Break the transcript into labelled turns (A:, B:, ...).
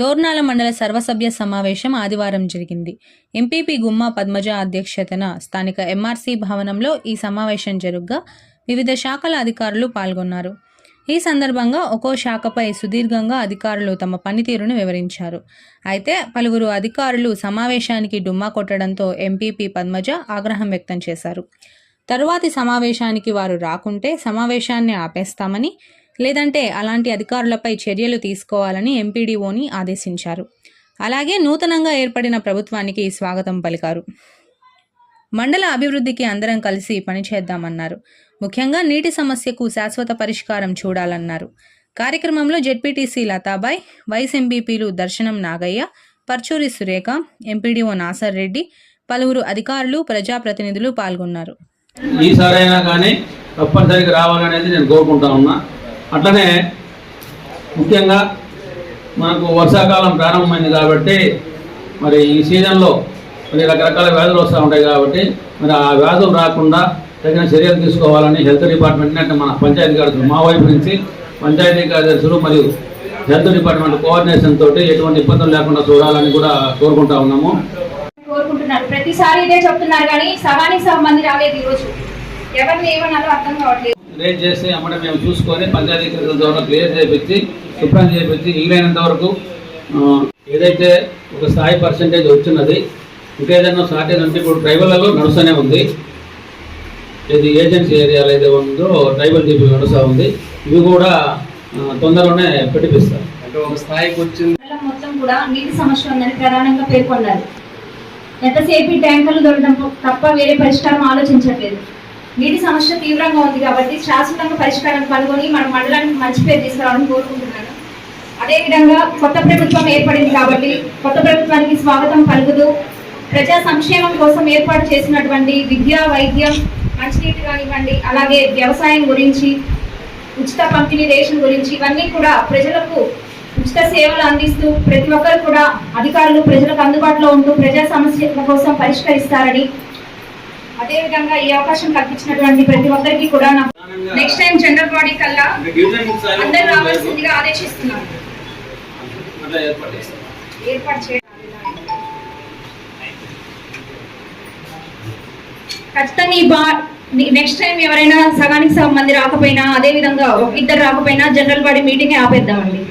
A: దోర్నాల మండల సర్వసభ్య సమావేశం ఆదివారం జరిగింది ఎంపీపీ గుమ్మా పద్మజ అధ్యక్షతన స్థానిక ఎంఆర్సీ భవనంలో ఈ సమావేశం జరుగ్గా వివిధ శాఖల అధికారులు పాల్గొన్నారు ఈ సందర్భంగా ఒక్కో శాఖపై సుదీర్ఘంగా అధికారులు తమ పనితీరును వివరించారు అయితే పలువురు అధికారులు సమావేశానికి డుమ్మా కొట్టడంతో ఎంపీపీ పద్మజ ఆగ్రహం వ్యక్తం చేశారు తరువాతి సమావేశానికి వారు రాకుంటే సమావేశాన్ని ఆపేస్తామని లేదంటే అలాంటి అధికారులపై చర్యలు తీసుకోవాలని ఎంపీడీఓని ఆదేశించారు అలాగే నూతనంగా ఏర్పడిన ప్రభుత్వానికి స్వాగతం పలికారు మండల అభివృద్ధికి అందరం కలిసి పనిచేద్దామన్నారు ముఖ్యంగా నీటి సమస్యకు శాశ్వత పరిష్కారం చూడాలన్నారు కార్యక్రమంలో జెడ్పీటీసీ లతాబాయ్ వైస్ ఎంపీపీలు దర్శనం నాగయ్య పర్చూరి సురేఖ ఎంపీడీఓ నాసర్ రెడ్డి పలువురు అధికారులు ప్రజాప్రతినిధులు పాల్గొన్నారు
B: ఈసారైనా కానీ తప్పనిసరిగా రావాలనేది నేను కోరుకుంటా ఉన్నా అట్లనే ముఖ్యంగా మనకు వర్షాకాలం ప్రారంభమైంది కాబట్టి మరి ఈ సీజన్లో కొన్ని రకరకాల వ్యాధులు వస్తూ ఉంటాయి కాబట్టి మరి ఆ వ్యాధులు రాకుండా తగిన చర్యలు తీసుకోవాలని హెల్త్ డిపార్ట్మెంట్ని అంటే మన పంచాయతీ కార్యదర్శులు మా వైపు నుంచి పంచాయతీ కార్యదర్శులు మరియు హెల్త్ డిపార్ట్మెంట్ కోఆర్డినేషన్ తోటి ఎటువంటి ఇబ్బందులు లేకుండా చూడాలని కూడా కోరుకుంటా ఉన్నాము
C: కోరుకుంటున్నారు ప్రతిసారి ఇదే చెప్తున్నారు కానీ సహానికి సంబంధి రాలేదు ఈరోజు ఎవరిని ఏమన్నారో అర్థం కావట్లేదు
B: రేట్ చేసి అమ్మడం మేము చూసుకొని పంచాయతీకరణ ద్వారా క్లియర్ చేపించి శుభ్రం చేపించి వీలైనంత వరకు ఏదైతే ఒక స్థాయి పర్సంటేజ్ వచ్చినది ఇంకేదైనా షార్టేజ్ అంటే ఇప్పుడు ట్రైబల్లలో నడుస్తూనే ఉంది ఇది ఏజెన్సీ ఏరియాలో ఏదో ఉందో ట్రైబల్ జీపీ నడుస్తూ ఉంది ఇవి కూడా తొందరలోనే పెట్టిపిస్తారు
D: అంటే ఒక స్థాయికి వచ్చింది
C: మొత్తం కూడా నీటి సమస్య ఉందని ప్రధానంగా పేర్కొన్నారు ఎంతసేపు ట్యాంకర్లు దొరకడం తప్ప వేరే పరిష్కారం ఆలోచించట్లేదు నీటి సమస్య తీవ్రంగా ఉంది కాబట్టి శాశ్వతంగా పరిష్కారం కనుగొని మన మండలానికి మంచి పేరు తీసుకురావాలని కోరుకుంటున్నాను అదేవిధంగా కొత్త ప్రభుత్వం ఏర్పడింది కాబట్టి కొత్త ప్రభుత్వానికి స్వాగతం పలుకుతూ ప్రజా సంక్షేమం కోసం ఏర్పాటు చేసినటువంటి విద్య వైద్యం మంచినీటి కానివ్వండి అలాగే వ్యవసాయం గురించి ఉచిత పంపిణీ రేషన్ గురించి ఇవన్నీ కూడా ప్రజలకు ఉచిత సేవలు అందిస్తూ ప్రతి ఒక్కరు కూడా అధికారులు ప్రజలకు అందుబాటులో ఉంటూ ప్రజా సమస్యల కోసం పరిష్కరిస్తారని అదే విధంగా ఈ అవకాశం కల్పించినటువంటి ప్రతి ఒక్కరికి కూడా నెక్స్ట్ టైం జనరల్ బాడీ కల్లా అందరు రావాల్సిందిగా ఆదేశిస్తున్నాను ఖచ్చితంగా ఈ బా నెక్స్ట్ టైం ఎవరైనా సగానికి సగం మంది రాకపోయినా అదే విధంగా ఇద్దరు రాకపోయినా జనరల్ బాడీ మీటింగ్ ఆపేద్దామండి